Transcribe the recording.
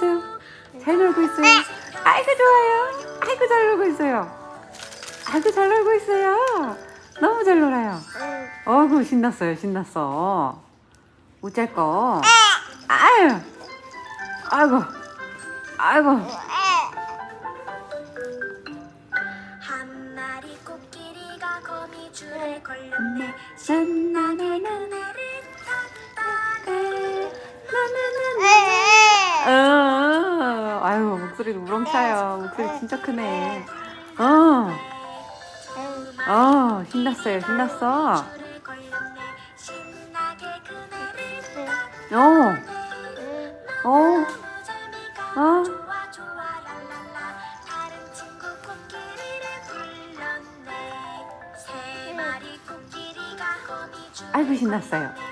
있어요. 잘 놀고 있어요. 아이고 좋아요. 아이고 잘 놀고 있어요. 아이고 잘 놀고 있어요. 너무 잘 놀아요. 어구 신났어요. 신났어. 우짤 거. 아유. 아이고. 아이고. 한 마리 코끼리가 거미줄에 걸렸네 신 아유 목소리도 우렁차요. 목소리 진짜 크네. 어, 어 신났어요. 신났어. 어, 어, 어. 거미줄에 아이고 신났어요.